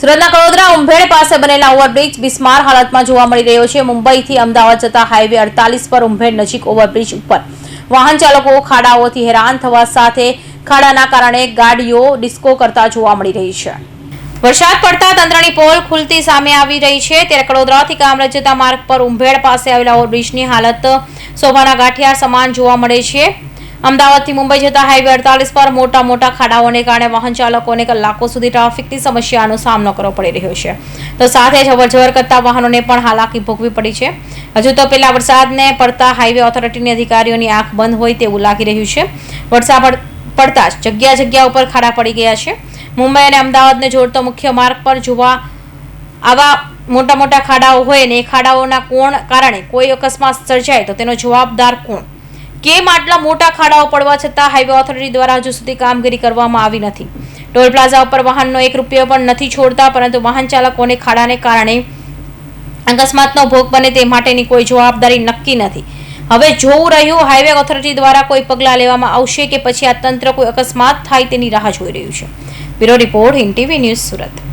સુરતના કડોદરા ઉંભેડ પાસે બનેલા ઓવરબ્રિજ બિસ્માર હાલતમાં જોવા મળી રહ્યો છે. મુંબઈથી અમદાવાદ જતા હાઈવે અડતાલીસ પર ઉંભેડ નજીક ઓવરબ્રિજ ઉપર. વાહન ચાલકો ખાડાઓથી હેરાન થવા સાથે ખાડાના કારણે ગાડીઓ ડિસ્કો કરતા જોવા મળી રહી છે. વરસાદ પડતા તંત્રની પોલ ખુલતી સામે આવી રહી છે. ત્યારે કડોદરાથી કામરેજ જતા માર્ગ પર ઉંભેડ પાસે આવેલા ઓવરબ્રિજની હાલત શોભાના ગાંઠિયા સમાન જોવા મળે છે. અમદાવાદથી મુંબઈ જતા હાઈવે અડતાલીસ પર મોટા મોટા ખાડાઓને કારણે વાહન ચાલકોને કલાકો સુધી ટ્રાફિકની સમસ્યાનો સામનો કરવો પડી રહ્યો છે. તો સાથે જ અવરજવર કરતા વાહનોને પણ હાલાકી ભોગવી પડી છે. હજુ તો પેલા વરસાદને પડતા હાઈવે ઓથોરિટીની અધિકારીઓની આંખ બંધ હોય તેવું લાગી રહ્યું છે. વરસાદ પડતા જ જગ્યા જગ્યા ઉપર ખાડા પડી ગયા છે. મુંબઈ અને અમદાવાદને જોડતો મુખ્ય માર્ગ પર જોવા આવા મોટા મોટા ખાડાઓ હોય અને એ ખાડાઓના કોણ કારણે કોઈ અકસ્માત સર્જાય તો તેનો જવાબદાર કોણ? કેમ આટલા મોટા ખાડાઓ પડવા છતાં હાઈવે ઓથોરિટી દ્વારા હજુ સુધી કામગીરી કરવામાં આવી નથી. ટોલ પ્લાઝા ઉપર વાહનનો એક રૂપિયો પણ નથી છોડતા, પરંતુ વાહન ચાલકોને ખાડાને કારણે અકસ્માતનો ભોગ બને તે માટેની કોઈ જવાબદારી નક્કી નથી. હવે જોવું રહ્યું હાઈવે ઓથોરિટી દ્વારા કોઈ પગલાં લેવામાં આવશે કે પછી આ તંત્ર કોઈ અકસ્માત થાય તેની રાહ જોઈ રહ્યું છે. Bureau report, Hind TV news Surat.